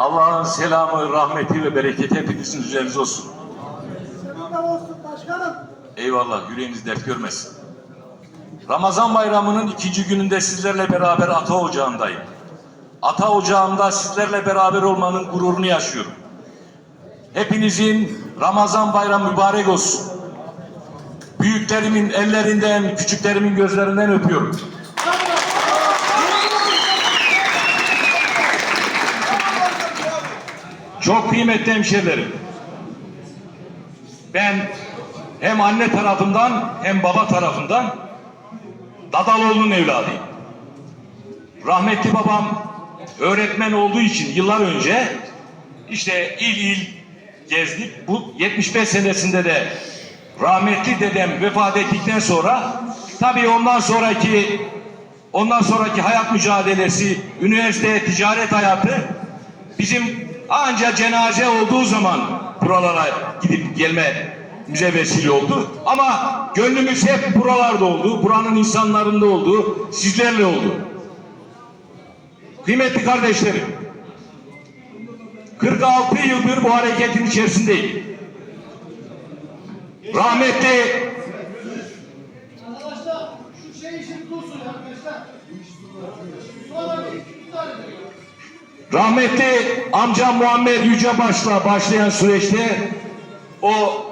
Allah'ın selamı, rahmeti ve bereketi hepinizin üzerinize olsun. Burada olsun başkanım. Eyvallah, yüreğiniz dert görmesin. Ramazan bayramının ikinci gününde sizlerle beraber Ata Ocağı'ndayım. Ata Ocağı'nda sizlerle beraber olmanın gururunu yaşıyorum. Hepinizin Ramazan bayramı mübarek olsun. Büyüklerimin ellerinden, küçüklerimin gözlerinden öpüyorum. Çok kıymetli hemşehrilerim. Ben hem anne tarafından hem baba tarafından Dadaloğlu'nun evladıyım. Rahmetli babam öğretmen olduğu için yıllar önce işte il il gezdik. Bu 75 senesinde de rahmetli dedem vefat ettikten sonra tabii ondan sonraki ondan sonraki hayat mücadelesi, üniversite, ticaret hayatı bizim ancak cenaze olduğu zaman buralara gidip gelmemize vesile oldu. Ama gönlümüz hep buralarda oldu. Buranın insanlarında oldu. Sizlerle oldu. Kıymetli kardeşlerim. 46 yıldır bu hareketin içerisindeyim. Rahmetli Arkadaşlar şu şey işini bulsun arkadaşlar. Sonra bir tutar edin. Rahmetli amcam Muammer Yücebaş'la başlayan süreçte o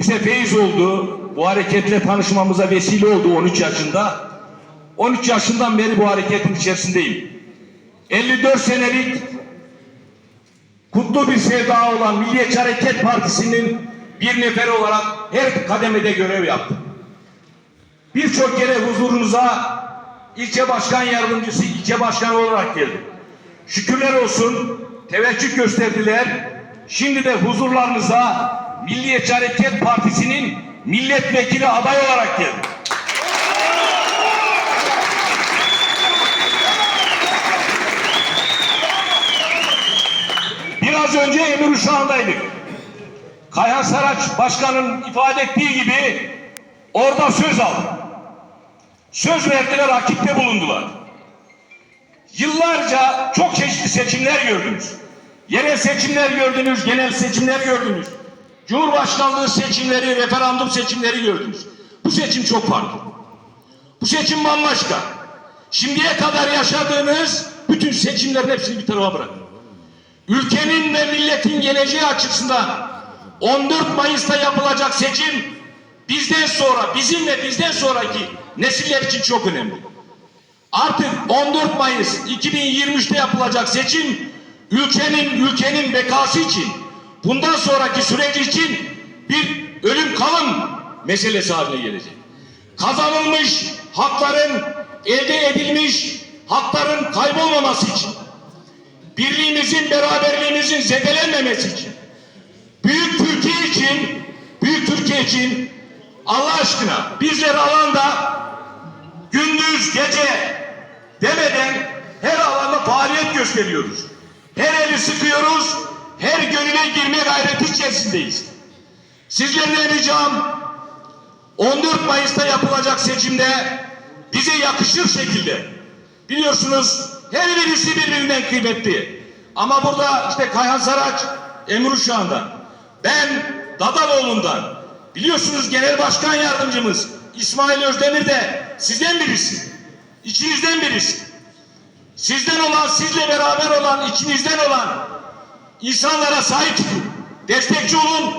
bize feyiz oldu. Bu hareketle tanışmamıza vesile oldu 13 yaşında. 13 yaşından beri bu hareketin içerisindeyim. 54 senelik kutlu bir sevda olan Milliyetçi Hareket Partisi'nin bir neferi olarak her kademede görev yaptım. Birçok kere huzurunuza ilçe başkan yardımcısı, ilçe başkanı olarak geldim. Şükürler olsun teveccüh gösterdiler. Şimdi de huzurlarınıza Milliyetçi Hareket Partisi'nin milletvekili aday olarak geldim. Biraz önce Emir Uşağı'ndaydık. Kayhan Saraç Başkan'ın ifade ettiği gibi orada söz aldı. Söz verdiler, rakipte bulundular. Yıllarca çok çeşitli seçimler gördünüz. Yerel seçimler gördünüz, genel seçimler gördünüz. Cumhurbaşkanlığı seçimleri, referandum seçimleri gördünüz. Bu seçim çok farklı. Bu seçim bambaşka. Şimdiye kadar yaşadığınız bütün seçimlerin hepsini bir tarafa bırakın. Ülkenin ve milletin geleceği açısından 14 Mayıs'ta yapılacak seçim bizden sonra, bizim ve bizden sonraki nesiller için çok önemli. Artık 14 Mayıs 2023'te yapılacak seçim ülkenin ülkenin bekası için bundan sonraki süreç için bir ölüm kalım meselesi haline gelecek. Kazanılmış hakların elde edilmiş hakların kaybolmaması için birliğimizin beraberliğimizin zedelenmemesi için büyük Türkiye için büyük Türkiye için Allah aşkına bizleri alanda gündüz gece demeden her alanda faaliyet gösteriyoruz. Her eli sıkıyoruz, her gönüle girme gayreti içerisindeyiz. Sizlerden ricam 14 Mayıs'ta yapılacak seçimde bize yakışır şekilde biliyorsunuz her birisi birbirinden kıymetli. Ama burada işte Kayhan Saraç, Emir Uşağı'ndan, ben Dadaloğlu'ndan, biliyorsunuz Genel Başkan Yardımcımız İsmail Özdemir de sizden birisi. İçinizden birisi. Sizden olan, sizle beraber olan, içinizden olan insanlara sahip çıkın. Destekçi olun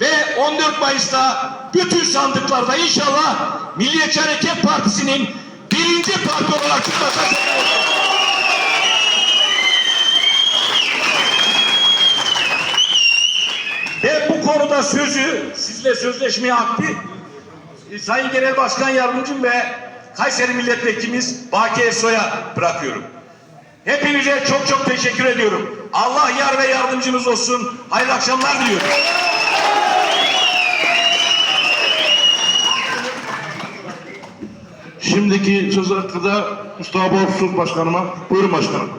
ve 14 Mayıs'ta bütün sandıklarda inşallah Milliyetçi Hareket Partisi'nin birinci parti olarak çıkmasına. Ve bu konuda sözü sizle sözleşmeye e, Sayın Genel Başkan Yardımcım ve Kayseri Milletvekilimiz Baki Ersoy'a bırakıyorum. Hepinize çok çok teşekkür ediyorum. Allah yar ve yardımcınız olsun. Hayırlı akşamlar diliyorum. Şimdiki söz hakkı da Mustafa Borçluk Başkanıma. Buyurun başkanım.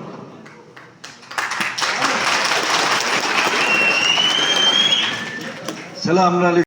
Selamünaleyküm.